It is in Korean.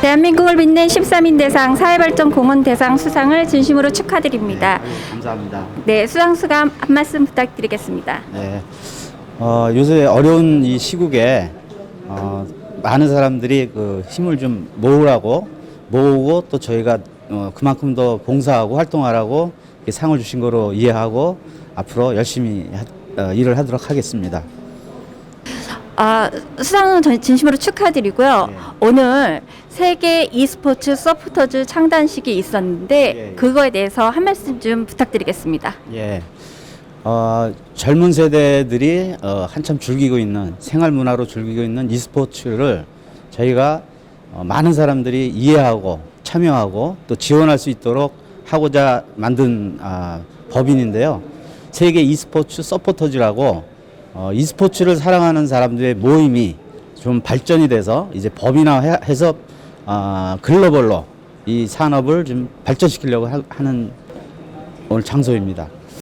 대한민국을 빛낸 13인 대상 사회발전 공헌 대상 수상을 진심으로 축하드립니다. 아유, 감사합니다. 네, 수상 소감 한 말씀 부탁드리겠습니다. 네. 어, 요새 어려운 이 시국에 어, 많은 사람들이 그 힘을 좀 모으라고 모으고 또 저희가 어, 그만큼 더 봉사하고 활동하라고 상을 주신 거로 이해하고 앞으로 열심히 하- 어, 일을 하도록 하겠습니다. 아, 수상은 전- 진심으로 축하드리고요. 네. 오늘 세계 e스포츠 서포터즈 창단식이 있었는데 예, 예. 그거에 대해서 한 말씀 좀 부탁드리겠습니다. 예. 어, 젊은 세대들이 어, 한참 즐기고 있는 생활 문화로 즐기고 있는 e스포츠를 저희가 어, 많은 사람들이 이해하고 참여하고 또 지원할 수 있도록 하고자 만든 아, 법인인데요. 세계 e스포츠 서포터즈라고 어, e스포츠를 사랑하는 사람들의 모임이 좀 발전이 돼서 이제 법인화해서 아, 글로벌로 이 산업을 좀 발전시키려고 하- 하는 오늘 장소입니다.